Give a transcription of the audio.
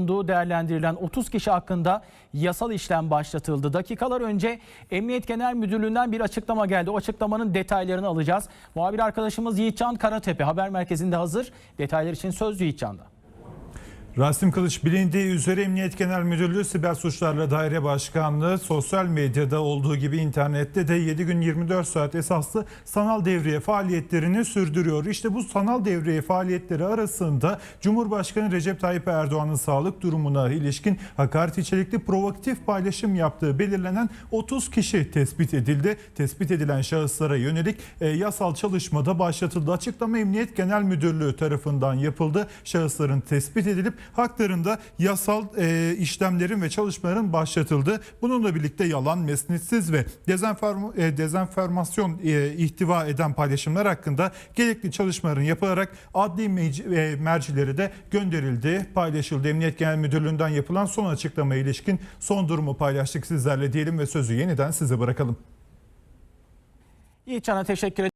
bulunduğu değerlendirilen 30 kişi hakkında yasal işlem başlatıldı. Dakikalar önce Emniyet Genel Müdürlüğü'nden bir açıklama geldi. O açıklamanın detaylarını alacağız. Muhabir arkadaşımız Yiğitcan Karatepe haber merkezinde hazır. Detaylar için söz Yiğitcan'da. Rasim Kılıç bilindiği üzere Emniyet Genel Müdürlüğü Siber Suçlarla Daire Başkanlığı sosyal medyada olduğu gibi internette de 7 gün 24 saat esaslı sanal devriye faaliyetlerini sürdürüyor. İşte bu sanal devriye faaliyetleri arasında Cumhurbaşkanı Recep Tayyip Erdoğan'ın sağlık durumuna ilişkin hakaret içerikli provokatif paylaşım yaptığı belirlenen 30 kişi tespit edildi. Tespit edilen şahıslara yönelik e, yasal çalışmada başlatıldı. Açıklama Emniyet Genel Müdürlüğü tarafından yapıldı. Şahısların tespit edilip haklarında yasal e, işlemlerin ve çalışmaların başlatıldı. Bununla birlikte yalan, mesnetsiz ve dezenform, e, dezenformasyon e, ihtiva eden paylaşımlar hakkında gerekli çalışmaların yapılarak adli mec- e, mercilere de gönderildi, paylaşıldı. Emniyet Genel Müdürlüğü'nden yapılan son açıklamaya ilişkin son durumu paylaştık sizlerle diyelim ve sözü yeniden size bırakalım. Yiğitcan'a teşekkür ederim.